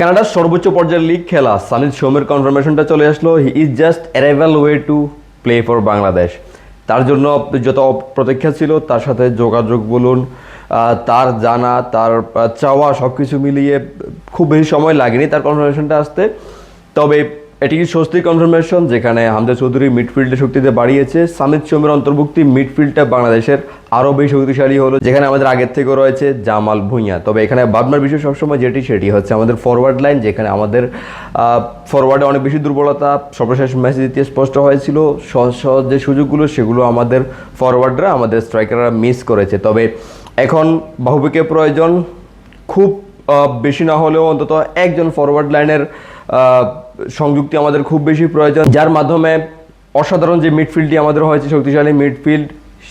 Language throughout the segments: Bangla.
কানাডার সর্বোচ্চ পর্যায়ের লিগ খেলা সানিদ সোমের কনফার্মেশনটা চলে আসলো। He is just arrival way to play for Bangladesh তার জন্য যত অপ্রতীক্ষা ছিল, তার সাথে যোগাযোগ বলুন তার জানা, তার চাওয়া সব কিছু মিলিয়ে খুব বেশি সময় লাগেনি তার কনফার্মেশনটা আসতে। তবে এটি স্বস্তির কনফার্মেশন যেখানে হামজা চৌধুরী মিডফিল্ডে শক্তিতে বাড়িয়েছে। সামিদ সোমের অন্তর্ভুক্তি মিডফিল্ডটা বাংলাদেশের আরও বেশি শক্তিশালী হলো, যেখানে আমাদের আগের থেকেও রয়েছে জামাল ভুঁইয়া। তবে এখানে ভাবনার বিষয় সবসময় যেটি, সেটি হচ্ছে আমাদের ফরওয়ার্ড লাইন যেখানে আমাদের ফরওয়ার্ডে অনেক বেশি দুর্বলতা, সর্বশেষ ম্যাচে দ্বিতীয় স্পষ্ট হয়েছিল। সহজ সহজ যে সুযোগগুলো, সেগুলো আমাদের ফরওয়ার্ডরা আমাদের স্ট্রাইকাররা মিস করেছে। তবে এখন বাহুবিকে প্রয়োজন খুব বেশি না হলেও অন্তত একজন ফরওয়ার্ড লাইনের সংযুক্তি আমাদের খুব বেশি প্রয়োজন, যার মাধ্যমে অসাধারণ যে মিডফিল্ডটি আমাদের হয়েছে, শক্তিশালী মিডফিল্ড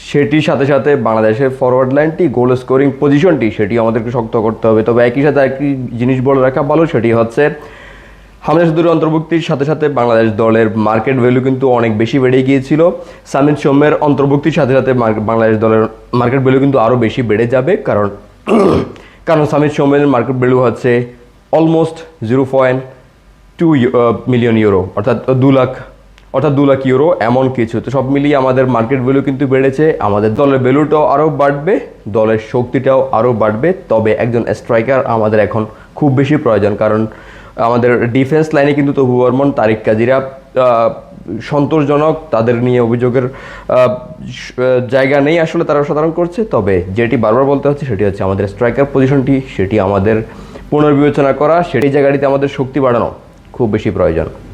সেটির সাথে সাথে বাংলাদেশের ফরওয়ার্ড লাইনটি গোল স্কোরিং পজিশনটি সেটি আমাদেরকে শক্ত করতে হবে। তবে একই সাথে একটি জিনিস বলে রাখা ভালো, সেটি হচ্ছে হামজা চৌধুরীর অন্তর্ভুক্তির সাথে সাথে বাংলাদেশ দলের মার্কেট ভ্যালু কিন্তু অনেক বেশি বেড়ে গিয়েছিল। সামিদ সৌম্যের অন্তর্ভুক্তির সাথে সাথে বাংলাদেশ দলের মার্কেট ভ্যালু কিন্তু আরও বেশি বেড়ে যাবে, কারণ কারণ সামিদ সৌম্যের মার্কেট ভ্যালু হচ্ছে almost zero point two million euro অর্থাৎ দু লাখ, অর্থাৎ দু লাখ ইউরো এমন কিছু। তো সব মিলিয়ে আমাদের মার্কেট ভ্যালু কিন্তু বেড়েছে, আমাদের দলের ভ্যালুটাও আরও বাড়বে, দলের শক্তিটাও আরও বাড়বে। তবে একজন স্ট্রাইকার আমাদের এখন খুব বেশি প্রয়োজন, কারণ আমাদের ডিফেন্স লাইনে কিন্তু তবু বর্মন তারিক কাজিরা সন্তোষজনক, তাদের নিয়ে অভিযোগের জায়গা নেই আসলে তারা সাধারণ করছে। তবে যেটি বারবার বলতে হচ্ছে সেটি হচ্ছে আমাদের স্ট্রাইকার পজিশনটি সেটি আমাদের পুনর্বিবেচনা করা, সেটি জায়গাটিতে আমাদের শক্তি বাড়ানো। খুব বেশি প্রয়োজন।